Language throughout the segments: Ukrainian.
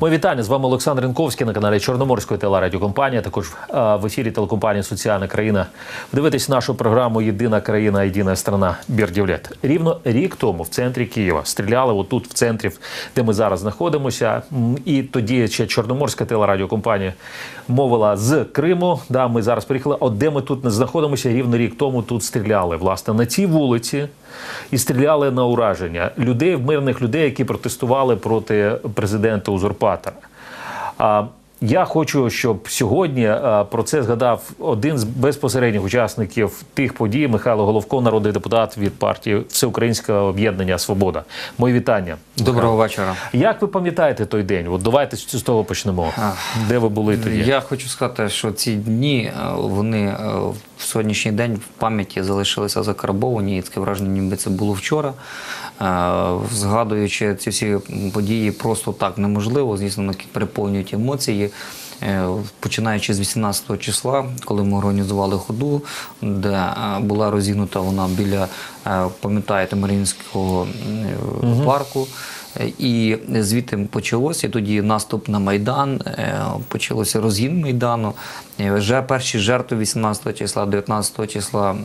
Мої вітання з вами Олександр Ринковський на каналі Чорноморської телерадіокомпанії. Також е, в ефірі телекомпанії Соціальна країна. Дивитесь нашу програму Єдина країна, єдина страна Бірдівлет. Рівно рік тому в центрі Києва стріляли отут, в центрі, де ми зараз знаходимося. І тоді ще Чорноморська телерадіокомпанія мовила з Криму. Да, ми зараз приїхали. От де ми тут не знаходимося, рівно рік тому тут стріляли. Власне на цій вулиці і стріляли на ураження людей, мирних людей, які протестували проти президента узурпатора. Я хочу, щоб сьогодні про це згадав один з безпосередніх учасників тих подій Михайло Головко, народний депутат від партії Всеукраїнського об'єднання Свобода. Мої вітання. Доброго вечора. Як ви пам'ятаєте той день? От давайте з того почнемо. Де ви були тоді? Я хочу сказати, що ці дні е, вони е, в сьогоднішній день в пам'яті залишилися закарбовані. І таке враження, ніби це було вчора. Е, Згадуючи ці всі події, просто так неможливо. Звісно, вони переповнюють емоції. Е, Починаючи з 18 числа, коли ми організували ходу, де е, була розігнута вона біля, е, пам'ятаєте, Маріїнського е, парку. І звідти почалося і тоді наступ на Майдан, почалося розгін Майдану. Вже перші жертви 18 числа, 19 числа.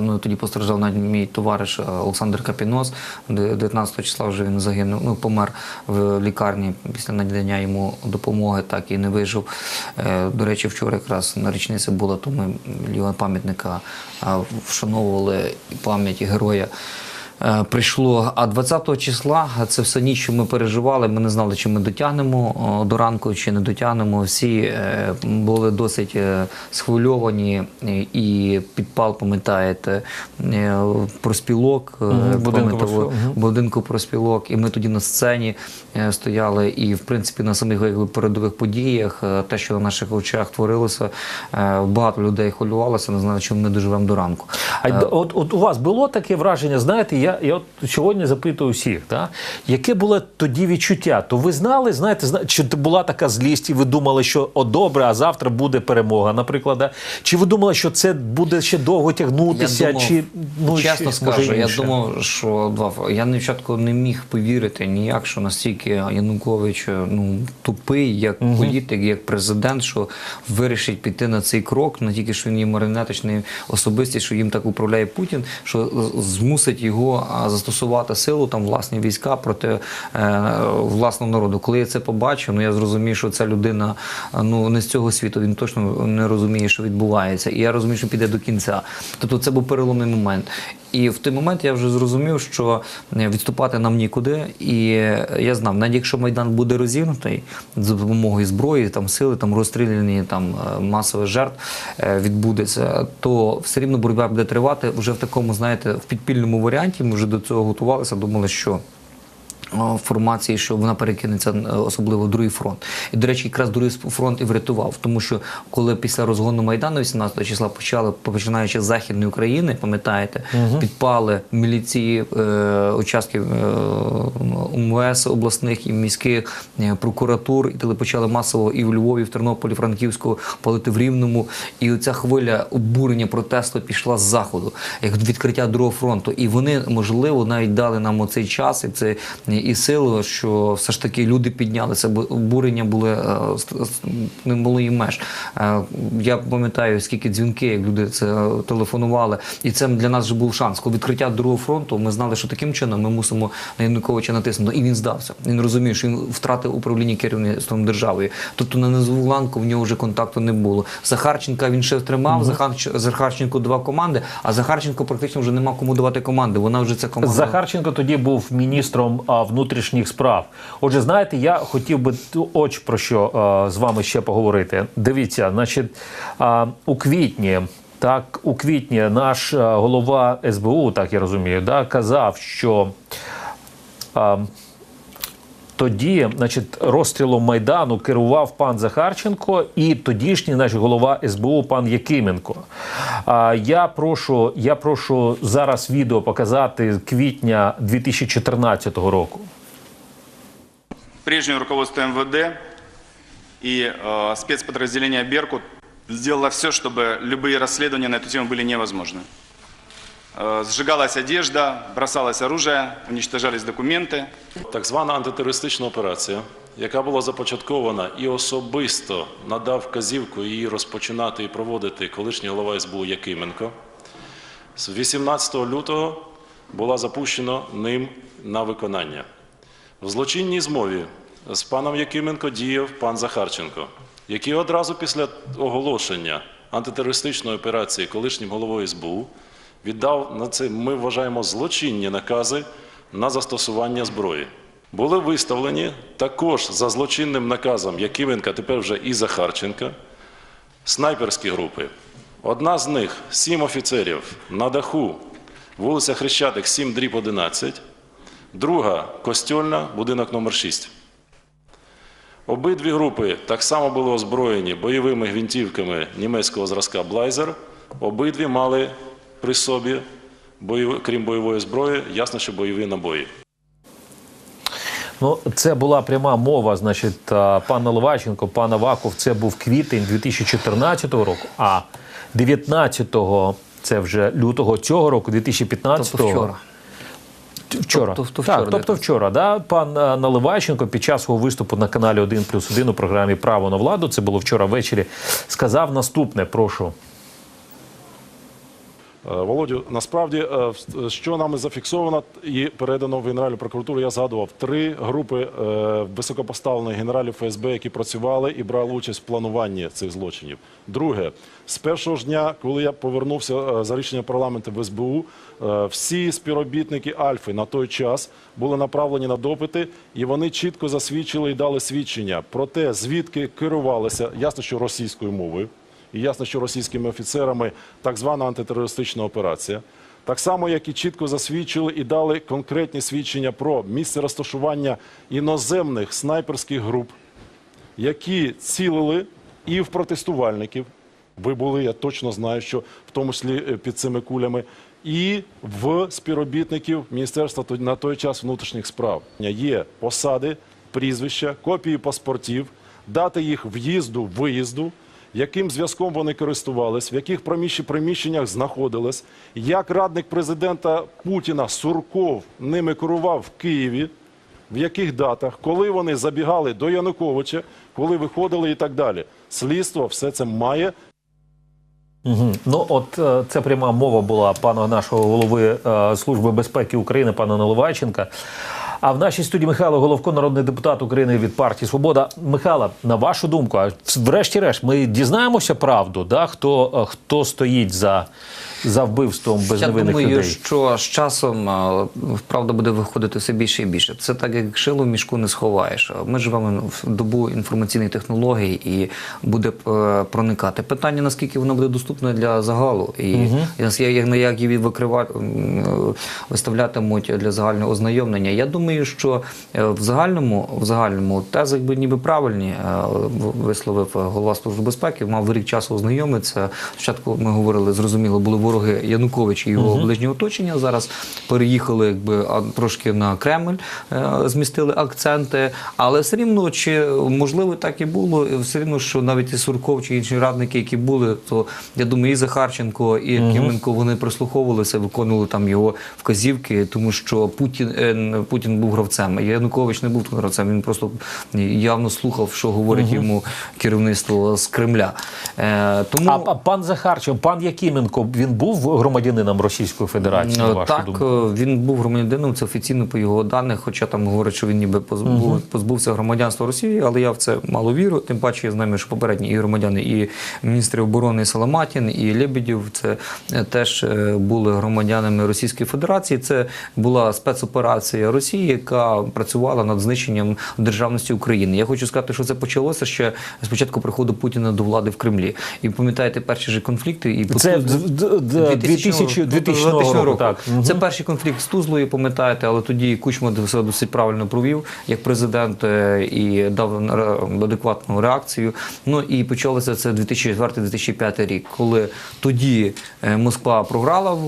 Ну, тоді постраждав навіть мій товариш е, Олександр Капінос. Де- 19 числа вже він загинув, ну, помер в лікарні після надання йому допомоги, так і не вижив. Е, До речі, вчора якраз на річниці була, то ми пам'ятника вшановували пам'ять героя. Е, Прийшло, а 20 числа це все ніч, що ми переживали. Ми не знали, чи ми дотягнемо до ранку, чи не дотягнемо. Всі е, були досить е, схвильовані е, і підпал, пам'ятаєте, е, проспілок е, будинку будинку проспілок. І ми тоді на сцені е, стояли, і в принципі на самих передових подіях, е, те, що на наших очах творилося, е, багато людей хвилювалося, не знали, чи ми доживемо до ранку. А от, от у вас було таке враження, знаєте, я, я от сьогодні запитую всіх, та? яке було тоді відчуття? То ви знали, знаєте, зна- чи була така злість, і ви думали, що о, добре, а завтра буде перемога, наприклад? да? Чи ви думали, що це буде ще довго тягнутися? Я думав, чи, ну, чесно чи, скажу, може, я думав, що два я на початку не міг повірити ніяк, що настільки Янукович ну тупий, як політик, як президент, що вирішить піти на цей крок, не тільки що він є маріонетичний особистість, що їм так управляє Путін, що змусить його застосувати силу там власні війська проти е, власного народу. Коли я це побачив, ну я зрозумів, що ця людина ну не з цього світу. Він точно не розуміє, що відбувається, і я розумію, що піде до кінця. Тобто це був переломний момент. І в той момент я вже зрозумів, що е, відступати нам нікуди. І я знав, навіть якщо майдан буде розігнутий за допомогою зброї, там сили, там розстріляні, там масове масових жертв е, відбудеться, то все рівно боротьба буде тривати вже в такому, знаєте, в підпільному варіанті. Ми вже до цього готувалися, думали, що. О, Формації, що вона перекинеться е, особливо в другий фронт. І, до речі, якраз другий фронт і врятував, тому що коли після розгону Майдану 18 числа почали, починаючи з Західної України, пам'ятаєте, підпали міліції, е, участки е, МВС обласних і міських е, прокуратур, і коли почали масово і в Львові, і в Тернополі, Франківську палити в Рівному. І оця хвиля обурення протесту пішла з заходу, як відкриття другого фронту. І вони, можливо, навіть дали нам оцей час і це і силу, що все ж таки люди піднялися, бо обурення були е, не було і меж. Е, Я пам'ятаю, скільки дзвінки, як люди це телефонували, і це для нас вже був шанс. Коли відкриття другого фронту, ми знали, що таким чином ми мусимо на Януковича натиснути. І він здався. Він розумів, що він втратив управління керівництвом державою. Тобто на низову ланку в нього вже контакту не було. Захарченка він ще втримав. Захар- Захарченко два команди, а Захарченко практично вже нема кому давати команди. Вона вже ця команда. Захарченко тоді був міністром а, внутрішніх справ. Отже, знаєте, я хотів би оч про що а, з вами ще поговорити. Дивіться, значить, у квітні. Так, у квітні наш а, голова СБУ, так я розумію, да, казав, що а, тоді, значить, розстрілом майдану керував пан Захарченко і тодішній наш голова СБУ пан Якименко. А я прошу, я прошу зараз відео показати квітня 2014 року. Прежнее руководство МВД и э, спецподразделение «Беркут» сделало все, чтобы любые расследования на эту тему были невозможны. Э, Сжигалась одежда, бросалось оружие, уничтожались документы. Так звана антитерористична операція яка була започаткована і особисто надав вказівку її розпочинати і проводити колишній голова СБУ Якименко, з 18 лютого була запущена ним на виконання. В злочинній змові з паном Якименко діяв пан Захарченко, який одразу після оголошення антитерористичної операції колишнім головою СБУ віддав на це, ми вважаємо, злочинні накази на застосування зброї. Були виставлені також за злочинним наказом Якименка, тепер вже і Захарченка, снайперські групи. Одна з них сім офіцерів на даху, вулиця Хрещатик, 7 дріб 11, друга костьольна, будинок номер 6. Обидві групи так само були озброєні бойовими гвинтівками німецького зразка Блайзер. Обидві мали при собі, крім бойової зброї, ясно, що бойові набої. Ну, це була пряма мова. Значить, а, пан Наливайченко, пан Аваков, це був квітень 2014 року, а 19-го, це вже лютого цього року, 2015 Тобто вчора. Вчора. Тобто- тобто так, вчора, тобто вчора, да, пан е, Наливайченко під час свого виступу на каналі 1 плюс 1 у програмі Право на владу, це було вчора ввечері, сказав наступне: прошу. Е, Володю, насправді, е, що нами зафіксовано і передано в Генеральну прокуратуру, я згадував три групи е, високопоставлених генералів ФСБ, які працювали і брали участь в плануванні цих злочинів. Друге, з першого ж дня, коли я повернувся за рішенням парламенту в СБУ, всі співробітники Альфи на той час були направлені на допити, і вони чітко засвідчили і дали свідчення про те, звідки керувалися, ясно, що російською мовою. І ясно, що російськими офіцерами так звана антитерористична операція. Так само, як і чітко засвідчили і дали конкретні свідчення про місце розташування іноземних снайперських груп, які цілили і в протестувальників. Ви були, я точно знаю, що в тому числі е, під цими кулями, і в співробітників Міністерства на той час внутрішніх справ. Є посади, прізвища, копії паспортів, дати їх в'їзду, виїзду, яким зв'язком вони користувались, в яких приміщеннях знаходились, як радник президента Путіна Сурков ними керував в Києві в яких датах, коли вони забігали до Януковича, коли виходили і так далі. Слідство все це має Угу. Ну, от це пряма мова була пана нашого голови е, Служби безпеки України, пана Наливайченка. А в нашій студії Михайло Головко, народний депутат України від партії Свобода. Михайло, на вашу думку, а врешті-решт, ми дізнаємося правду, да? хто, е, хто стоїть за, за вбивством Я думаю, людей? що з часом правда буде виходити все більше і більше. Це так, як шило в мішку не сховаєш. Ми живемо в добу інформаційних технологій і буде е, проникати. Питання, наскільки воно буде доступне для загалу, і нас- як, як її викривати, виставлятимуть для загального ознайомлення. Я думаю, що е, в загальному, в загальному тези якби ніби правильні е, висловив голова служби безпеки. Мав рік часу ознайомитися. Спочатку ми говорили, зрозуміло, були вороги Януковича і його ближнього оточення. Зараз переїхали якби трошки на Кремль, е, змістили акценти. Але все рівно, чи можливо так і було, все рівно, що навіть і Сурков чи інші радники, які були, то я думаю, і Захарченко, і Кименко вони прислуховувалися, виконували там його вказівки, тому що Путін е, Путін був гравцем. Янукович не був гравцем. Він просто явно слухав, що говорить йому керівництво з Кремля. Е, тому А, пан Захарчев, пан Якименко, він був громадянином Російської Федерації, на Е, вашу Так, думку? е, він був громадянином, це офіційно по його даних, хоча там говорять, що він ніби позбув, позбувся громадянства Росії, але я в це мало вірю. Тим паче я знаю, що попередні і громадяни, і міністри оборони Саламатін, і Лебедєв це е, теж були громадянами Російської Федерації. Це була спецоперація Росії, яка працювала над знищенням державності України. Я хочу сказати, що це почалося ще спочатку приходу Путіна до влади в Кремлі. І пам'ятаєте перші ж конфлікти і Це 2000 2000 року, так. Мгм. Це перший конфлікт з Тузлою, пам'ятаєте, але тоді Кучма все досить правильно провів як президент е, і дав адекватну реакцію. Ну і почалося це 2004-2005 рік, коли тоді е, Москва програла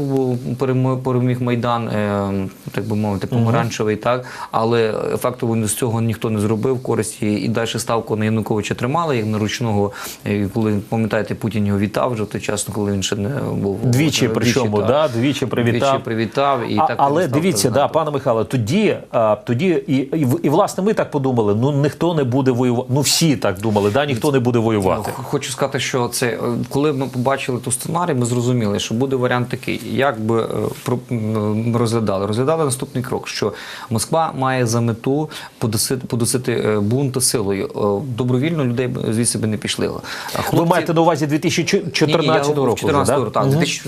переміг Майдан, е, так би мовити, помаранчевий, так але ефекту з цього ніхто не зробив користі і далі ставку на Януковича тримали як на ручного, е, коли пам'ятаєте, Путін його вітав вже той час, коли він ще не був Двічі, причому, так. да, двічі привітав. Двічі привітав і А- так але дивіться, да, пане Михайло, тоді, а, тоді і, і, і власне ми так подумали: ну ніхто не буде воювати. Ну всі так думали, да, ніхто не буде воювати. Хочу сказати, що це е, коли ми побачили ту сценарій, ми зрозуміли, що буде варіант такий, як би е, про- розглядали. Розглядали наступний крок, що Москва має за мету подосити, подосити е, бунт силою. Добровільно людей звідси би не пішли. А Ви маєте на увазі 2014 ні, ні, я року? 14 вже, року, так, 2014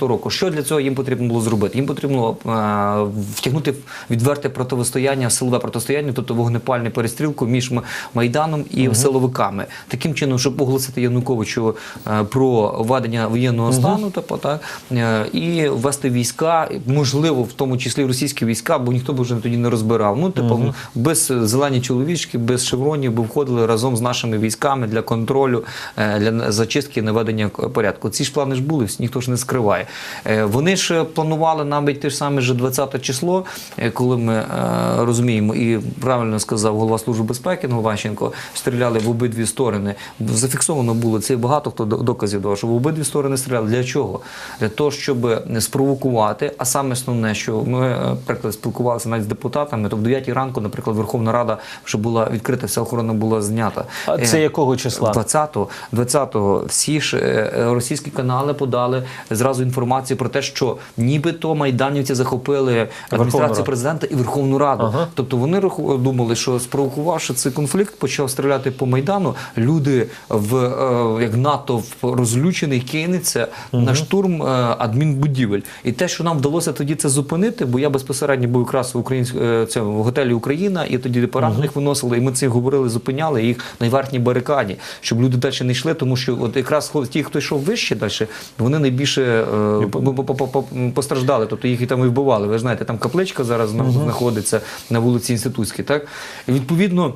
року. Що для цього їм потрібно було зробити? Їм потрібно е, втягнути відверте протистояння, силове протистояння, тобто вогнепальну перестрілку між Майданом і силовиками. Таким чином, щоб оголосити Януковичу е, про введення воєнного стану, тобто, так, е, і ввести війська, можливо, в тому числі російські війська, бо ніхто б вже тоді не розбирав. Ну, типу, ну, без зелені чоловічки, без шевронів би входили разом з нашими військами для контролю, для зачистки і наведення порядку. Ці ж плани ж були, ніхто ж не скриває. Е, Вони ж планували навіть те ж саме же 20 число, е, коли ми е, розуміємо, і правильно сказав голова Служби безпеки Новаченко, стріляли в обидві сторони. Зафіксовано було це багато хто до- доказів дав, що в обидві сторони стріляли. Для чого? Для того, щоб спровокувати. А саме основне, що ми, наприклад, спілкувалися навіть з депутатами, то в 9 ранку, наприклад, Верховна Рада вже була відкрита, вся охорона була знята. А це якого числа? 20-го, 20-го всі ж російські канали подали зразу інформацію про те, що нібито майданівці захопили адміністрацію президента і Верховну Раду. Ага. Тобто вони думали, що спровокувавши цей конфлікт, почав стріляти по майдану. Люди в е, як натовп розлючений кинеться на штурм е, адмінбудівель. І те, що нам вдалося тоді це зупинити, бо я безпосередньо був якраз в українськ... е, цьому, в готелі Україна, і тоді поранених виносили, і ми це говорили, зупиняли їх на верхній барикаді, щоб люди далі не йшли, тому що от якраз ті, хто йшов вище далі, вони найбільше е, по- по- по- по- постраждали, тобто їх і там і вбивали. Ви знаєте, там капличка зараз знаходиться на вулиці Інститутській. Так? Відповідно.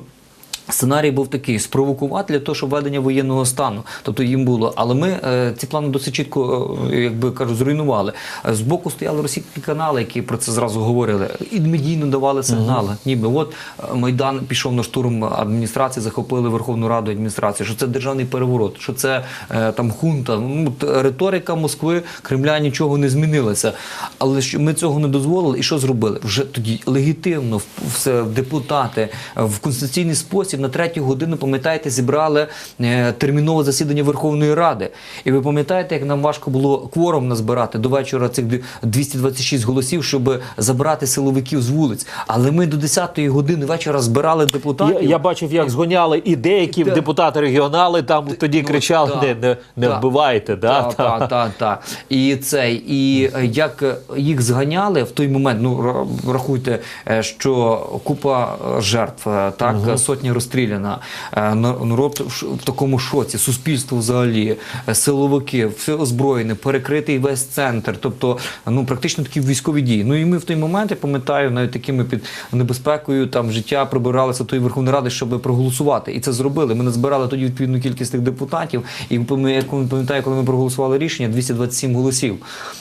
Сценарій був такий: спровокувати для того, щоб введення воєнного стану. Тобто їм було. Але ми е, ці плани досить чітко, е, як би кажу, зруйнували. Е, Збоку стояли російські канали, які про це зразу говорили, і медійно давали сигнали. Ніби от е, Майдан пішов на штурм адміністрації, захопили Верховну Раду адміністрації, що це державний переворот, що це е, там хунта. Ну т- риторика Москви, Кремля нічого не змінилася. Але що ми цього не дозволили, і що зробили? Вже тоді легітимно в- депутати в конституційний спосіб на третю годину, пам'ятаєте, зібрали е, термінове засідання Верховної Ради. І ви пам'ятаєте, як нам важко було кворум назбирати до вечора цих 226 голосів, щоб забрати силовиків з вулиць. Але ми до 10-ї години вечора збирали депутатів. Я, я бачив, як згоняли і деякі Так. депутати регіонали там тоді Ну, кричали: так, не, не, не так. вбивайте. Да? Так, так, так, так. І цей, і е, як їх зганяли в той момент, ну ра- рахуйте, е, що купа жертв, так, е, сотня розстріляна, е, народ в такому шоці, суспільство взагалі, е, силовики, все озброєне, перекритий весь центр, тобто ну практично такі військові дії. Ну і ми в той момент, я пам'ятаю, навіть такими під небезпекою там життя прибиралися до Верховної Ради, щоб проголосувати. І це зробили. Ми назбирали тоді відповідну кількість тих депутатів. І пам'ятаю, коли ми проголосували рішення, 227 голосів.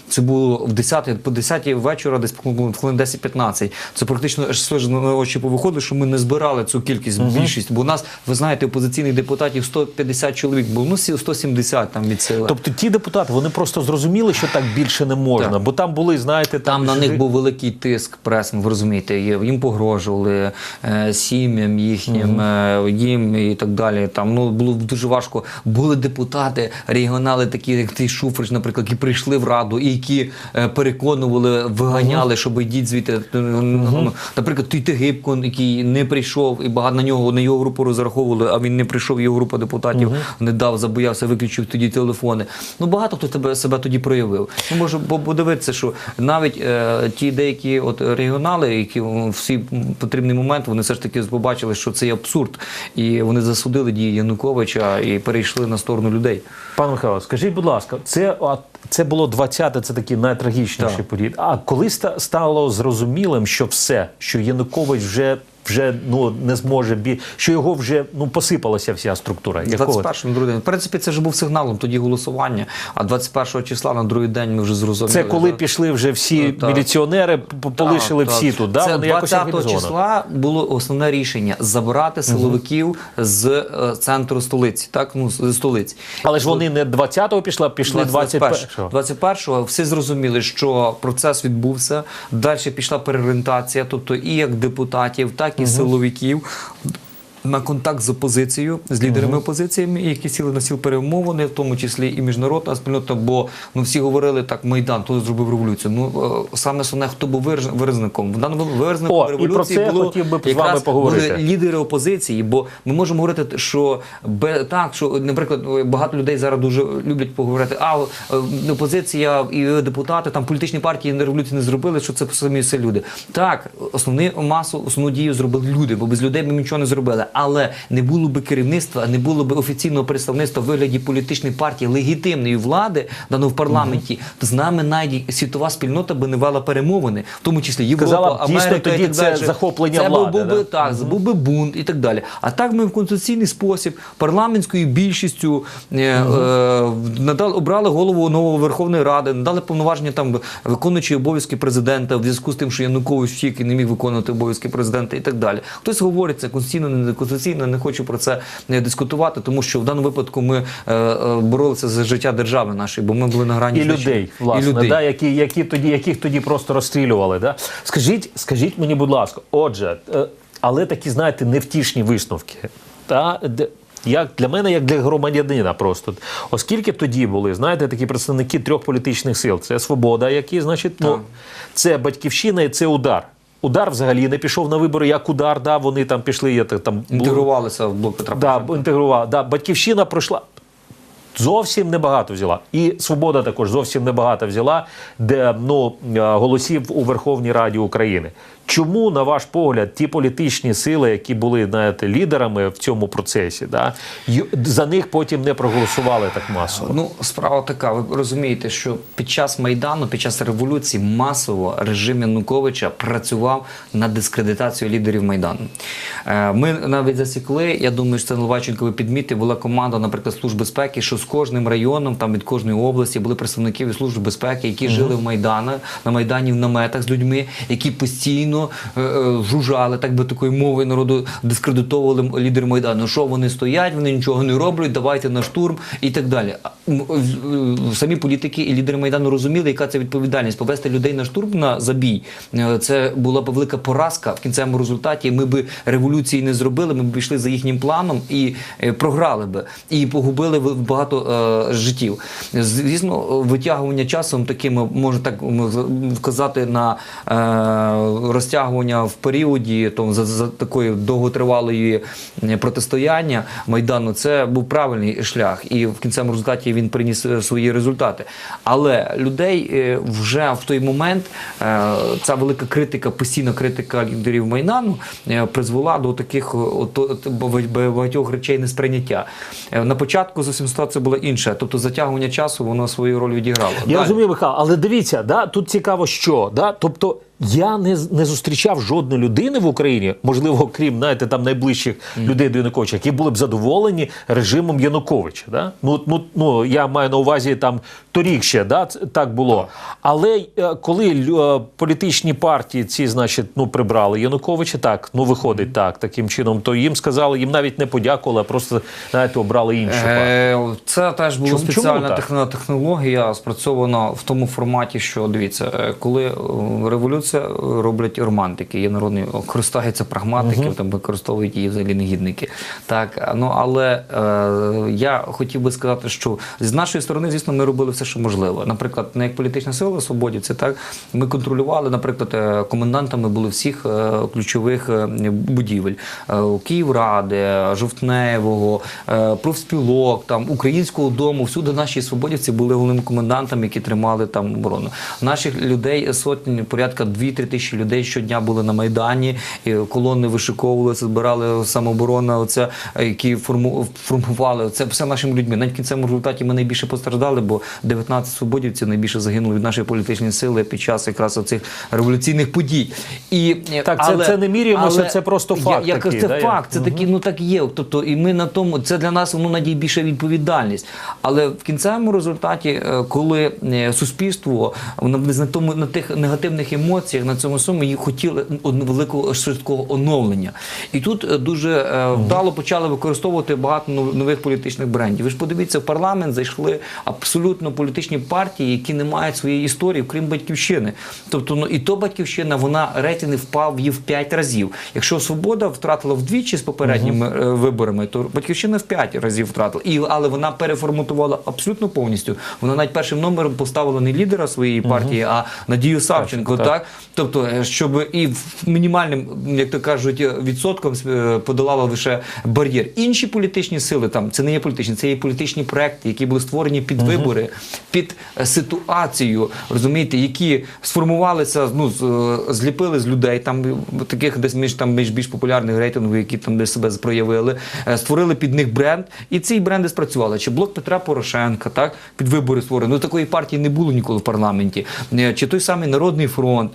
Це було в 10, по 10 вечора, десь хвилин 10-15. Це практично аж на очі повиходили, що ми не збирали цю кількість, більшість. Бо у нас, ви знаєте, опозиційних депутатів 150 чоловік було, ну сі- 170 там від сили. Тобто ті депутати вони просто зрозуміли, що так більше не можна, Так. бо там були, знаєте, Там на ж- них був великий тиск пресом, ви розумієте, їм погрожували е, сім'ям їхнім, е, їм і так далі. Там ну було дуже важко. Були депутати, регіонали, такі як той Шуфрич, наприклад, які прийшли в раду і які е, переконували, виганяли, щоб йдіть звідти. Ну, Наприклад, той Тигибко, який не прийшов, і багато на нього на його групу розраховували, а він не прийшов. Його група депутатів не дав, забоявся, виключив тоді телефони. Ну багато хто тебе себе тоді проявив. Ну може подивитися, що навіть е, ті деякі от регіонали, які всі потрібний момент, вони все ж таки побачили, що це є абсурд, і вони засудили дії Януковича і перейшли на сторону людей. Пане Михайло, скажіть, будь ласка, це, це було 20-те, це такі найтрагічніші Так. події. А коли ста- стало зрозумілим, що все, що Янукович вже вже ну не зможе бі, що його вже ну посипалася вся структура. Якого? 21 другий день. В принципі, це вже був сигналом тоді голосування. А 21 числа на другий день ми вже зрозуміли. Це коли що- пішли вже всі Ну, так. міліціонери, полишили Так, всі так. тут. Да? Це Вони якось 20 числа було основне рішення забрати силовиків з е, центру столиці, так ну з столиці. Але ж вони не 20-го пішли, а пішли 21-го. 21-го всі зрозуміли, що процес відбувся. Далі пішла переорієнтація, тобто і як депутатів, так і силовиків. На контакт з опозицією, з лідерами опозиціями, які сіли на сіл перемовини, в тому числі і міжнародна спільнота, бо ну всі говорили так, Майдан, хто зробив революцію. Ну е, саме основне, хто був виразником. В даному виразником О, і про революції це було хотів би з вами поговорити. лідери опозиції, бо ми можемо говорити, що так, що, наприклад, багато людей зараз дуже люблять поговорити, а е, опозиція і депутати, там політичні партії революції не зробили, що це самі все люди. Так, основну масу, основну дію зробили люди, бо без людей ми нічого не зробили. Але не було би керівництва, не було би офіційного представництва в вигляді політичної партії легітимної влади, дано в парламенті, то з нами навіть світова спільнота би не вела перемовини, в тому числі Європа, дійсно, Америка тоді і так це далі. захоплення це влади, був би да? так, був би бунт і так далі. А так ми в конституційний спосіб парламентською більшістю е, е, надали обрали голову нової Верховної Ради, надали повноваження там виконуючі обов'язки президента в зв'язку з тим, що Янукович втік і не міг виконувати обов'язки президента і так далі. Хтось говорить це конституційно, не конституційно, не хочу про це не дискутувати, тому що в даному випадку ми е, е, боролися за життя держави нашої, бо ми були на грані І людей, власне, і людей. Да, які, які тоді, яких тоді просто розстрілювали. Да? Скажіть, скажіть мені, будь ласка, отже, е, але такі, знаєте, невтішні висновки. Та, як для мене, як для громадянина, просто оскільки тоді були, знаєте, такі представники трьох політичних сил: це свобода, які, значить, ну, це батьківщина і це удар. Удар взагалі не пішов на вибори як удар, да, вони там пішли. Я, там, інтегрувалися в блок Петра Да, інтегрувала. Да, батьківщина пройшла. Зовсім небагато взяла. І Свобода також зовсім небагато взяла де, ну, голосів у Верховній Раді України. Чому, на ваш погляд, ті політичні сили, які були знаєте, лідерами в цьому процесі, да, за них потім не проголосували так масово? Ну, справа така. Ви розумієте, що під час майдану, під час революції, масово режим Януковича працював на дискредитацію лідерів майдану. Е, Ми навіть засікли. Я думаю, що це Ловаченко ви підмітив. Була команда, наприклад, служби безпеки, що з кожним районом, там від кожної області, були представники від служби безпеки, які жили в майдані, на майдані в наметах з людьми, які постійно е, е, жужжали, так би такою мовою народу дискредитовували лідер майдану. Що вони стоять, вони нічого не роблять, давайте на штурм і так далі. В- Самі політики і лідери майдану розуміли, яка це відповідальність. Повести людей на штурм на забій. е, Це була б велика поразка в кінцевому результаті. Ми би революції не зробили, ми б пішли за їхнім планом і е, програли би, і погубили багато е, життів. Звісно, витягування часом таким можна так м, вказати на е, розтягування в періоді тому, за, за такої довготривалої протистояння майдану. Це був правильний шлях, і в кінцевому результаті він приніс е, свої результати. Але людей е, вже в той момент е, ця велика критика, постійна критика лідерів майдану призвела до таких от, от, багатьох речей несприйняття. На початку зовсім ситуація була інша, тобто затягування часу воно свою роль відіграло. Я Далі. розумію, Михайло, але дивіться, да, тут цікаво, що да, тобто. Я не, не зустрічав жодної людини в Україні, можливо, крім знаєте, там найближчих людей до Януковича, які були б задоволені режимом Януковича. Да? Ну, ну, ну я маю на увазі там торік ще, да, так було. Але е, коли е, політичні партії ці, значить, ну прибрали Януковича, так ну виходить так, таким чином, то їм сказали, їм навіть не подякували, а просто знаєте, обрали іншу партію. Е, Це теж була Чому- чому спеціальна техно- технологія, спрацьована в тому форматі, що дивіться, коли революція е, роблять романтики, є народні користаються прагматики, там використовують її взагалі негідники. Так, ну але е, я хотів би сказати, що з нашої сторони, звісно, ми робили все, що можливо. Наприклад, не як політична сила свободівці, так ми контролювали, наприклад, е, комендантами були всіх е, ключових е, будівель Е, Київради, Жовтневого, е, профспілок, там українського дому. Всюди наші свободівці були головними комендантами, які тримали там оборону. Наших людей сотні, порядка 2-3 тисячі людей щодня були на Майдані, і колони вишиковувалися, збирали самооборона, оце, е, які форму, формували. Це все нашими людьми. Навіть в кінцевому результаті ми найбільше постраждали, бо 19 свободівців найбільше загинули від нашої політичної сили під час якраз оцих революційних подій. І, е, Так, це- це не міряємося, це просто факт я, такий, це да, я- факт, це такі, ну так є. Тобто, і ми на тому, це для нас ну, надій більша відповідальність. Але в кінцевому результаті, е, коли суспільство на тому на тих негативних емоціях, на цьому сумі їх хотіли одного великого швидкого оновлення. І тут е, дуже е, вдало почали використовувати багато нов- нових політичних брендів. Ви ж подивіться, в парламент зайшли абсолютно політичні партії, які не мають своєї історії, крім батьківщини. Тобто, ну і то батьківщина, вона рейтинг впав її в 5 разів. Якщо свобода втратила вдвічі з попередніми е, виборами, то батьківщина в 5 разів втратила. І але вона переформатувала абсолютно повністю. Вона навіть першим номером поставила не лідера своєї партії, а Надію Савченко. так. Так тобто, е, щоб і мінімальним, як то кажуть, відсотком е, подолала лише бар'єр. Інші політичні сили там це не є політичні, це є політичні проекти, які були створені під вибори, під е, ситуацію, розумієте, які сформувалися, ну зліпили з людей, там таких десь між там між більш популярних рейтингів, які там десь себе проявили, створили під них бренд, і ці бренди спрацювали. Чи блок Петра Порошенка, так під вибори створено. Ну такої партії не було ніколи в парламенті. Чи той самий Народний фронт,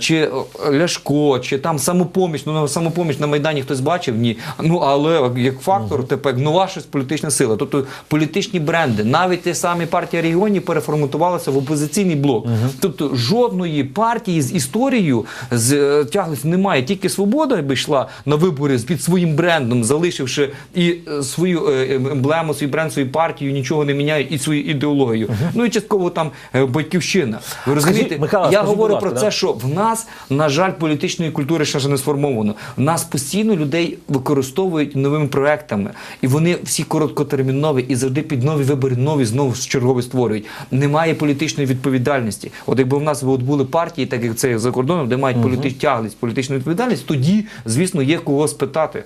чи е, Ляшко, чи там самопоміч. Ну самопоміч на майдані хтось бачив? Ні. Ну але як фактор, тепер нова щось політична сила. Тобто політичні бренди, навіть ті самі партія регіонів переформатувалася в опозиційний блок. Тобто жодної партії з історією з е, тяглись немає. Тільки свобода би йшла на вибори під своїм брендом, залишивши і е, свою е, емблему, свій бренд, свою партію, нічого не міняє, і свою ідеологію. Ну і частково там батьківщина. Ви розумієте? Михайло, Я говорю про це, да? Що в нас, на жаль, політичної культури ще не сформовано. В нас постійно людей використовують новими проектами, і вони всі короткотермінові і завжди під нові вибори нові знову чергові створюють. Немає політичної відповідальності. От якби в нас от були партії, так як це за кордоном, де мають політичну тяглість, політичну відповідальність, тоді, звісно, є кого спитати.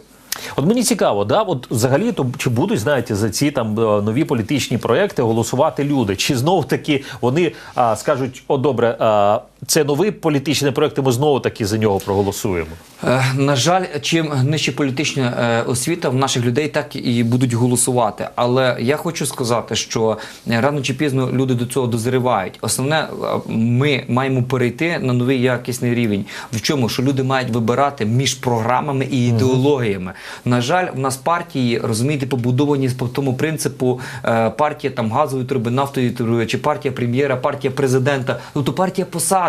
От мені цікаво, да, от взагалі то чи будуть знаєте за ці там е, нові політичні проекти голосувати люди? Чи знову таки вони а, скажуть: о, добре, а, це новий політичний проект, і ми знову таки за нього проголосуємо? Е, На жаль, чим нижче політична е, освіта в наших людей, так і будуть голосувати. Але я хочу сказати, що е, рано чи пізно люди до цього дозрівають. Основне, ми маємо перейти на новий якісний рівень. В чому? Що люди мають вибирати між програмами і ідеологіями. На жаль, в нас партії розумієте, побудовані по тому принципу партія там газової труби, нафтової труби, чи партія прем'єра, партія президента. Тобто партія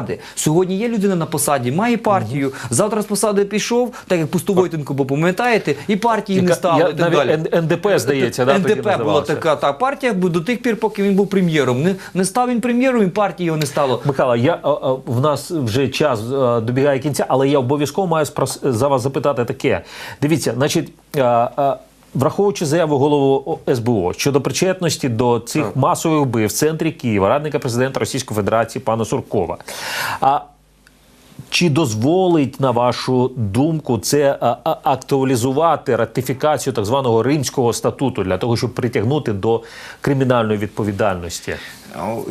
посади. Сьогодні є людина на посаді, має партію. Завтра з посади пішов, так як пусту Войтенко, бо пам'ятаєте, і партії не стало. я- і так навіть далі. НДП, здається, да, тоді НДП була така та партія бо до тих пір, поки він був прем'єром. Не, не став він прем'єром, і партії його не стало. Михайло, я а, а, в нас вже час а, добігає кінця, але я обов'язково маю спрос- за вас запитати таке. Дивіться, значить. А, а, Враховуючи заяву голову СБУ щодо причетності до цих масових вбив в центрі Києва, радника президента Російської Федерації пана Суркова. А чи дозволить, на вашу думку, це а, а, актуалізувати ратифікацію так званого Римського статуту для того, щоб притягнути до кримінальної відповідальності?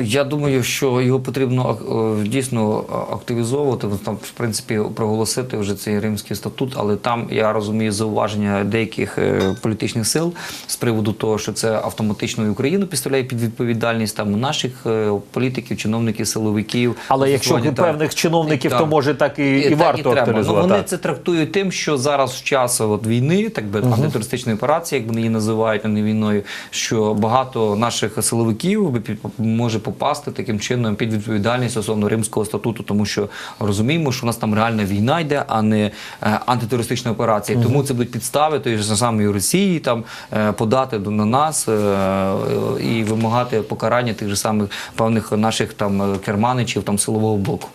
Я думаю, що його потрібно е, дійсно активізовувати. Там, в принципі, проголосити вже цей римський статут, але там я розумію зауваження деяких е, політичних сил з приводу того, що це автоматично і Україну підставляє під відповідальність там наших е, політиків, чиновників, силовиків. Але якщо Застосування, певних чиновників, Так. то може так і, і, так варто треба. Ну, вони це трактують тим, що зараз в час от війни, так би антитерористичної операції, як вони її називають, а не війною, що багато наших силовиків би може попасти таким чином під відповідальність стосовно Римського статуту, тому що розуміємо, що у нас там реальна війна йде, а не е, антитерористична операція. Тому це будуть підстави тої ж самої Росії там е, подати на нас е, і вимагати покарання тих же самих певних наших там керманичів там силового блоку.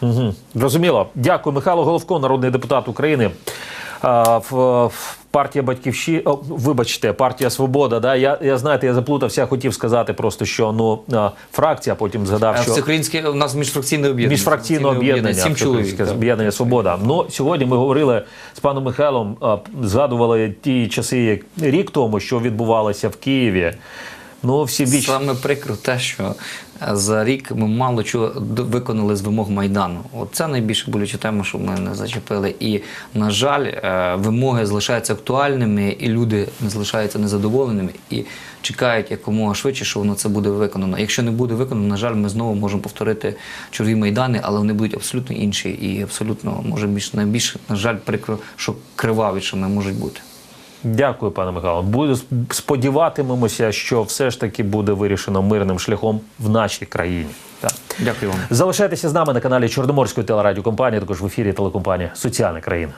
Угу. Зрозуміло. Дякую, Михайло Головко, народний депутат України. В, в партія Батьківщина, О, вибачте, партія Свобода. Да? Я, я знаєте, я заплутався, я хотів сказати просто, що ну фракція, потім згадав, що Всеукраїнське у нас міжфракційне об'єднання. міжфракційне об'єднання, Сім чоловік. Об'єднання Свобода. Ну сьогодні ми говорили з паном Михайлом, згадували ті часи, як рік тому, що відбувалося в Києві. Ну, всі біч. Саме прикро те, що е, за рік ми мало чого виконали з вимог Майдану. От це найбільше болюча тема, що ми не зачепили. І, на жаль, е, вимоги залишаються актуальними, і люди не залишаються незадоволеними і чекають якомога швидше, що воно це буде виконано. Якщо не буде виконано, на жаль, ми знову можемо повторити чергові майдани, але вони будуть абсолютно інші і абсолютно може більш найбільш, на жаль, прикро, що кривавішими можуть бути. Дякую, пане Михайло. Буду сподіватимемося, що все ж таки буде вирішено мирним шляхом в нашій країні. Так. Дякую вам. Залишайтеся з нами на каналі Чорноморської телерадіокомпанії, також в ефірі телекомпанія Соціальна країна.